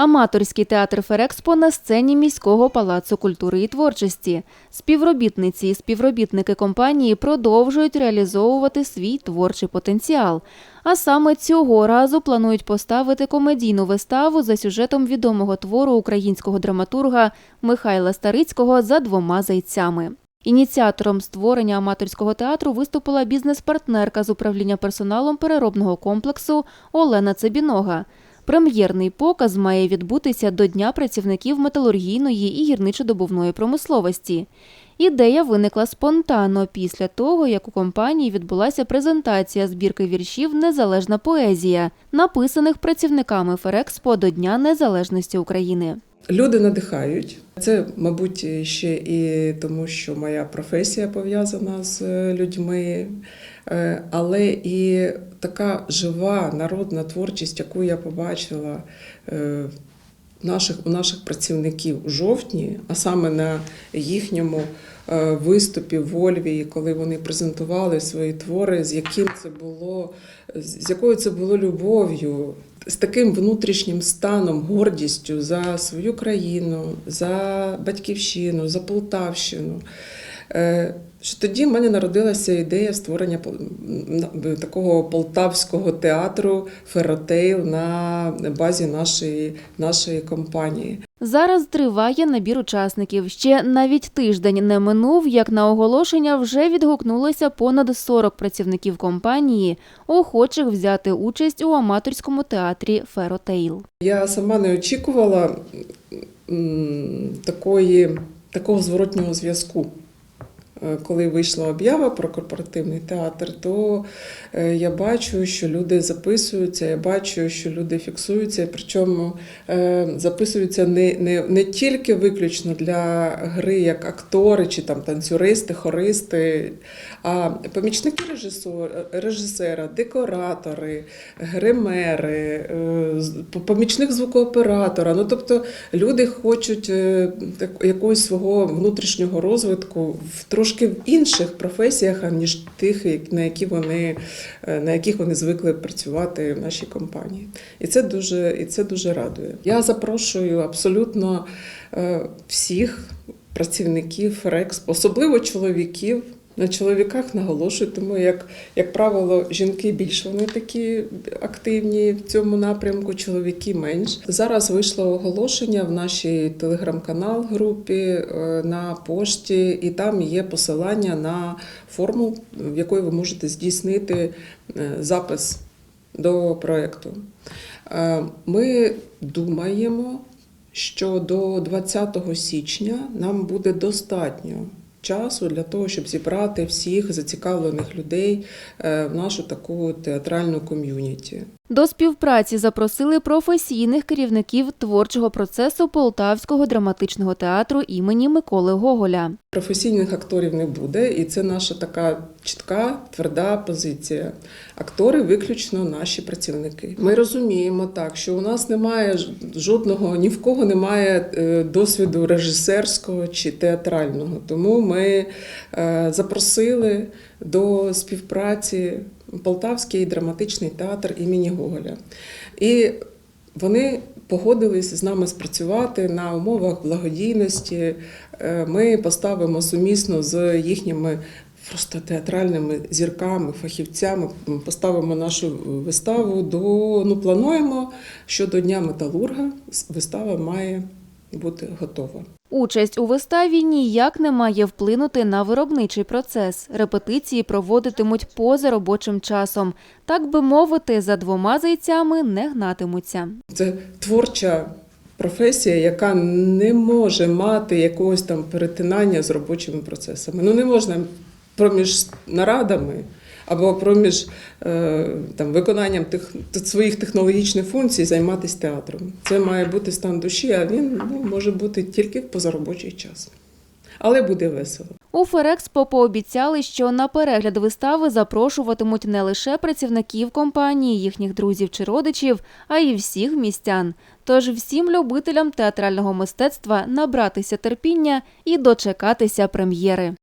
Аматорський театр Ферекспо на сцені міського палацу культури і творчості. Співробітниці і співробітники компанії продовжують реалізовувати свій творчий потенціал. А саме цього разу планують поставити комедійну виставу за сюжетом відомого твору українського драматурга Михайла Старицького за двома зайцями. Ініціатором створення аматорського театру виступила бізнес-партнерка з управління персоналом переробного комплексу Олена Цебінога. Прем'єрний показ має відбутися до Дня працівників металургійної і гірничодобувної промисловості. Ідея виникла спонтанно після того, як у компанії відбулася презентація збірки віршів Незалежна поезія, написаних працівниками Ферекспо до Дня Незалежності України. Люди надихають. Це, мабуть, ще і тому, що моя професія пов'язана з людьми, Е, але і така жива народна творчість, яку я побачила е, наших, у наших працівників у жовтні, а саме на їхньому е, виступі в Ольвії, коли вони презентували свої твори, з яким це було, з якою це було любов'ю, з таким внутрішнім станом, гордістю за свою країну, за батьківщину, за Полтавщину. Е, Що тоді в мене народилася ідея створення такого полтавського театру Феротейл на базі нашої, нашої компанії. Зараз триває набір учасників. Ще навіть тиждень не минув, як на оголошення вже відгукнулося понад 40 працівників компанії, охочих взяти участь у аматорському театрі Феротейл. Я сама не очікувала такої, такого зворотнього зв'язку. Е, Коли вийшла об'ява про корпоративний театр, то е, я бачу, що люди записуються, я бачу, що люди фіксуються, причому е, записуються не, не, не тільки виключно для гри як актори чи там танцюристи, хористи, а помічники режисера, декоратори, гримери, помічник звукооператора. Ну тобто люди хочуть якогось свого внутрішнього розвитку в трошки в інших професіях, аніж тих, на які вони е, на яких вони звикли працювати в нашій компанії. І це дуже, і це дуже радує. Я запрошую абсолютно е, всіх працівників Рекс, особливо чоловіків. На чоловіках наголошую, тому як, як правило, жінки більш вони такі активні в цьому напрямку, чоловіки менш. Зараз вийшло оголошення в нашій телеграм-канал групі е, на пошті, і там є посилання на форму, в якої ви можете здійснити е, запис до проєкту. Е, Ми думаємо, що до 20 січня нам буде достатньо часу для того, щоб зібрати всіх зацікавлених людей е, в нашу таку театральну ком'юніті. До співпраці запросили професійних керівників творчого процесу Полтавського драматичного театру імені Миколи Гоголя. Професійних акторів не буде, і це наша така чітка, тверда позиція. Актори виключно наші працівники. Ми розуміємо так, що у нас немає жодного, ні в кого немає е, досвіду режисерського чи театрального. Тому ми е, запросили до співпраці Полтавський драматичний театр імені Гоголя. І вони погодились з нами спрацювати на умовах благодійності. Е, Ми поставимо сумісно з їхніми просто театральними зірками, фахівцями. Поставимо нашу виставу до ну плануємо, що до Дня металурга вистава має бути готова. Участь у виставі ніяк не має вплинути на виробничий процес. Репетиції проводитимуть поза робочим часом. Так би мовити, за двома зайцями не гнатимуться. Це творча професія, яка не може мати якогось там перетинання з робочими процесами. Ну не можна проміж нарадами або проміж е, там, виконанням тих, своїх технологічних функцій займатися театром. Це має бути стан душі, а він ну, може бути тільки в позаробочий час. Але буде весело. У Ферекспо пообіцяли, що на перегляд вистави запрошуватимуть не лише працівників компанії, їхніх друзів чи родичів, а й всіх містян. Тож всім любителям театрального мистецтва набратися терпіння і дочекатися прем'єри.